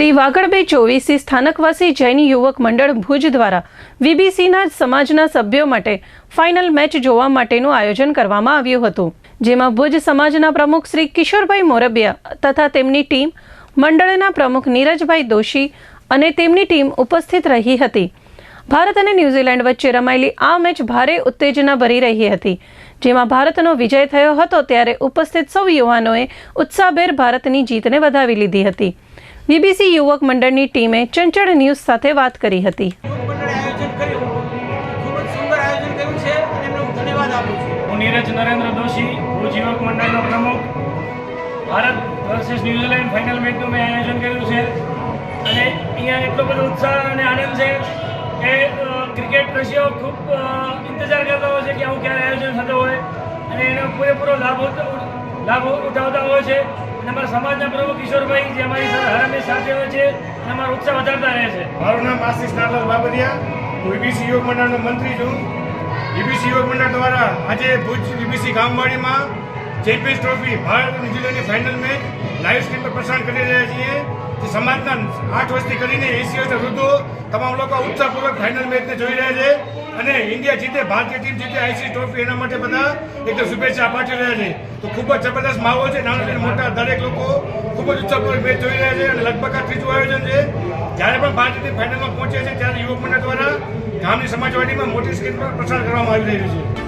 શ્રી વાગડબે ચોવીસી સ્થાનકવાસી જૈન યુવક મંડળ ભુજ દ્વારા વીબીસીના સમાજના સભ્યો માટે ફાઇનલ મેચ જોવા માટેનું આયોજન કરવામાં આવ્યું હતું. જેમાં ભુજ સમાજના પ્રમુખ શ્રી કિશોરભાઈ મોરબિયા તથા તેમની ટીમ, મંડળના પ્રમુખ નીરજભાઈ દોશી અને તેમની ટીમ ઉપસ્થિત રહી હતી. ભારત અને ન્યૂઝીલેન્ડ વચ્ચે રમાયેલી આ મેચ ભારે ઉત્તેજના ભરી રહી હતી. જેમાં ભારતનો વિજય થયો હતો ત્યારે ઉપસ્થિત સૌ યુવાનોએ ઉત્સાહભેર ભારતની જીતને વધાવી લીધી હતી. બીબીસી યુવક મંડળની ટીમે ચંચળ ન્યૂઝ સાથે વાત કરી હતી. હું હું નીરજ નરેન્દ્ર દોશી, ભુજ યુવક મંડળનો પ્રમુખ. Bharat versus New Zealand final મેચનું મેં આયોજન કર્યું છે. અને અહીંયા એટલો બધો ઉત્સાહ અને આનંદ છે કે ક્રિકેટ રશિયાઓ ખૂબ ઇંતજાર કરતા હોય છે કે આવું ક્યારે આયોજન થતું હોય. અને એનો પૂરેપૂરો લાભ લાભ ઉઠાવતા હોય છે. અને અમારા સમાજના પ્રમુખ કિશોરભાઈ જે અમારી સાથે સાથે હોય છે, અને અમારો ઉત્સાહ વધારતા રહે છે. મારું નામ આશીષ નાલાલ બાબરિયા. હું ઈબીસી યોગ મંડળનો મંત્રી છું. ઈબીસી યોગ મંડળ દ્વારા આજે ભુજ ઈબીસી ગામવાડીમાં ચેમ્પિયન્સ ટ્રોફી ભારત ન્યુઝીલેન્ડની ફાઇનલ મેચ લાઈવ સ્ટ્રીમ પર પ્રસારણ કરી રહ્યા છીએ. સમાજના આઠ વર્ષથી કરીને એસી વર્ષના વૃદ્ધો તમામ લોકો ઉત્સાહપૂર્વક ફાઇનલ મેચને જોઈ રહ્યા છે. અને ઇન્ડિયા જીતે, ભારતીય ટીમ જીતે આઈસી ટ્રોફી એના માટે બધા એકદમ શુભેચ્છા પાઠવી રહ્યા છે. તો ખૂબ જ જબરદસ્ત માહોલ છે. નાના મોટા દરેક લોકો ખૂબ જ ઉત્સાહપૂર્વક મેચ જોઈ રહ્યા છે અને લગભગ આ ત્રીજું આયોજન છે. જ્યારે પણ ભારતીય ટીમ ફાઇનલમાં પહોંચે છે, ત્યારે યુવક મંડળ દ્વારા ગામની સમાજવાડીમાં મોટી સ્ક્રીન પર પ્રસાર કરવામાં આવી રહ્યું છે.